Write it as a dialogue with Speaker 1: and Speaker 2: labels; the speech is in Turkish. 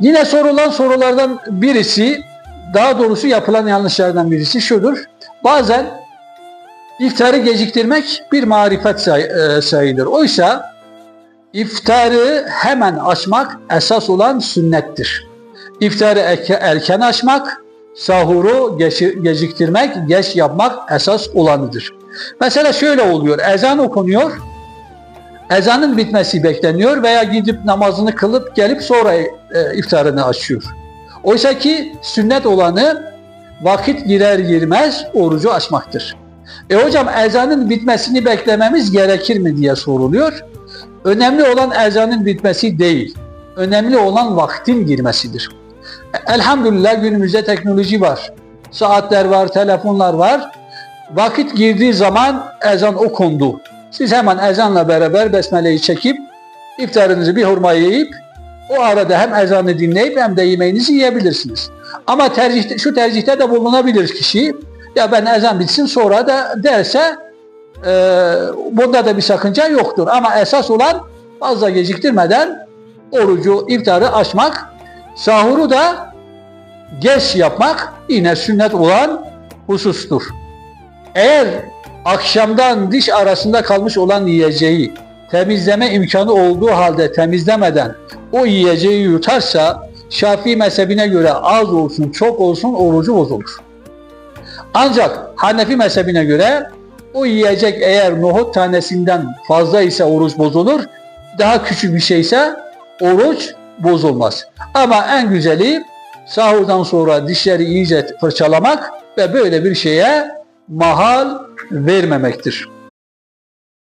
Speaker 1: Yine sorulan sorulardan birisi, daha doğrusu yapılan yanlışlardan birisi şudur. Bazen iftarı geciktirmek bir marifet say- e, sayılır. Oysa iftarı hemen açmak esas olan sünnettir. İftarı erke- erken açmak, sahuru geciktirmek, geç yapmak esas olanıdır. Mesela şöyle oluyor, ezan okunuyor, ezanın bitmesi bekleniyor veya gidip namazını kılıp gelip sonra e, iftarını açıyor. Oysa ki sünnet olanı vakit girer girmez orucu açmaktır. E hocam ezanın bitmesini beklememiz gerekir mi diye soruluyor. Önemli olan ezanın bitmesi değil. Önemli olan vaktin girmesidir. Elhamdülillah günümüzde teknoloji var. Saatler var, telefonlar var. Vakit girdiği zaman ezan okundu. Siz hemen ezanla beraber besmeleyi çekip iftarınızı bir hurma yiyip o arada hem ezanı dinleyip hem de yemeğinizi yiyebilirsiniz. Ama tercihte, şu tercihte de bulunabilir kişi. Ya ben ezan bitsin sonra da derse e, bunda da bir sakınca yoktur. Ama esas olan fazla geciktirmeden orucu, iftarı açmak, sahuru da geç yapmak yine sünnet olan husustur. Eğer akşamdan diş arasında kalmış olan yiyeceği temizleme imkanı olduğu halde temizlemeden o yiyeceği yutarsa Şafii mezhebine göre az olsun çok olsun orucu bozulur. Ancak Hanefi mezhebine göre o yiyecek eğer nohut tanesinden fazla ise oruç bozulur. Daha küçük bir şeyse oruç bozulmaz. Ama en güzeli sahurdan sonra dişleri iyice fırçalamak ve böyle bir şeye mahal vermemektir.